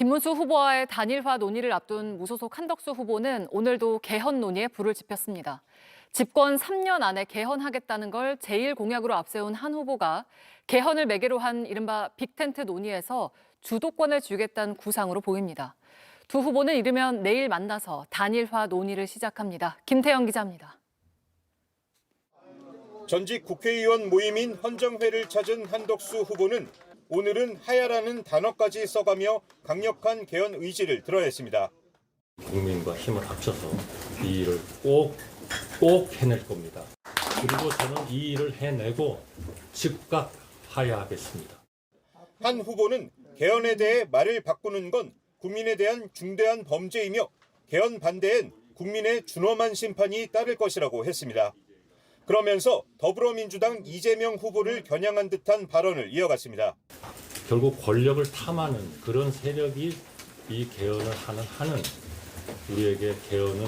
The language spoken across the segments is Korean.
김문수 후보와의 단일화 논의를 앞둔 무소속 한덕수 후보는 오늘도 개헌 논의에 불을 지폈습니다. 집권 3년 안에 개헌하겠다는 걸 제일 공약으로 앞세운 한 후보가 개헌을 매개로 한 이른바 빅텐트 논의에서 주도권을 쥐겠다는 구상으로 보입니다. 두 후보는 이르면 내일 만나서 단일화 논의를 시작합니다. 김태영 기자입니다. 전직 국회의원 모임인 헌정회를 찾은 한덕수 후보는 오늘은 하야라는 단어까지 써가며 강력한 개헌 의지를 드러냈습니다. 국민과 힘을 합쳐서 이 일을 꼭, 꼭 해낼 겁니다. 그리고 저는 이 일을 해내고 즉각 하야하겠습니다. 한 후보는 개헌에 대해 말을 바꾸는 건 국민에 대한 중대한 범죄이며 개헌 반대엔 국민의 준엄한 심판이 따를 것이라고 했습니다. 그러면서 더불어민주당 이재명 후보를 겨냥한 듯한 발언을 이어갔습니다. 결국 권력을 탐하는 그런 세력이 이 개헌을 하는 한은 우리에게 개헌은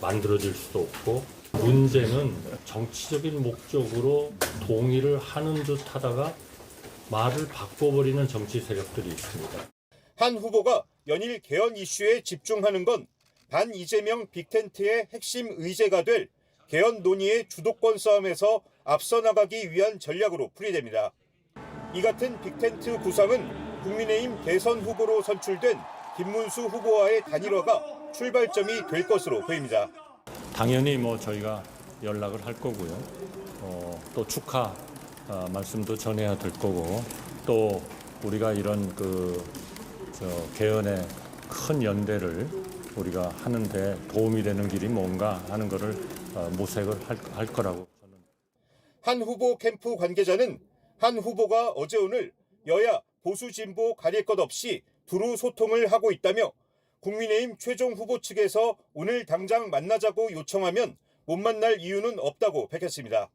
만들어질 수도 없고 문제는 정치적인 목적으로 동의를 하는 듯 하다가 말을 바꿔버리는 정치 세력들이 있습니다. 한 후보가 연일 개헌 이슈에 집중하는 건 반 이재명 빅텐트의 핵심 의제가 될 개헌 논의의 주도권 싸움에서 앞서 나가기 위한 전략으로 풀이됩니다. 이 같은 빅텐트 구상은 국민의힘 대선 후보로 선출된 김문수 후보와의 단일화가 출발점이 될 것으로 보입니다. 당연히 뭐 저희가 연락을 할 거고요. 어, 또 축하 어, 말씀도 전해야 될 거고 또 우리가 이런 그저 개헌의 큰 연대를 우리가 하는데 도움이 되는 길이 뭔가 하는 어, 모색을 할, 할 거라고 저는. 한 후보 캠프 관계자는 한 후보가 어제 오늘 여야 보수 진보 가릴 것 없이 두루 소통을 하고 있다며 국민의힘 최종 후보 측에서 오늘 당장 만나자고 요청하면 못 만날 이유는 없다고 밝혔습니다.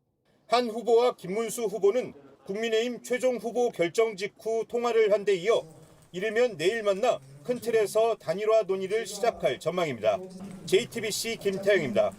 한 후보와 김문수 후보는 국민의힘 최종 후보 결정 직후 통화를 한 데 이어 이르면 내일 만나 큰 틀에서 단일화 논의를 시작할 전망입니다. JTBC 김태영입니다.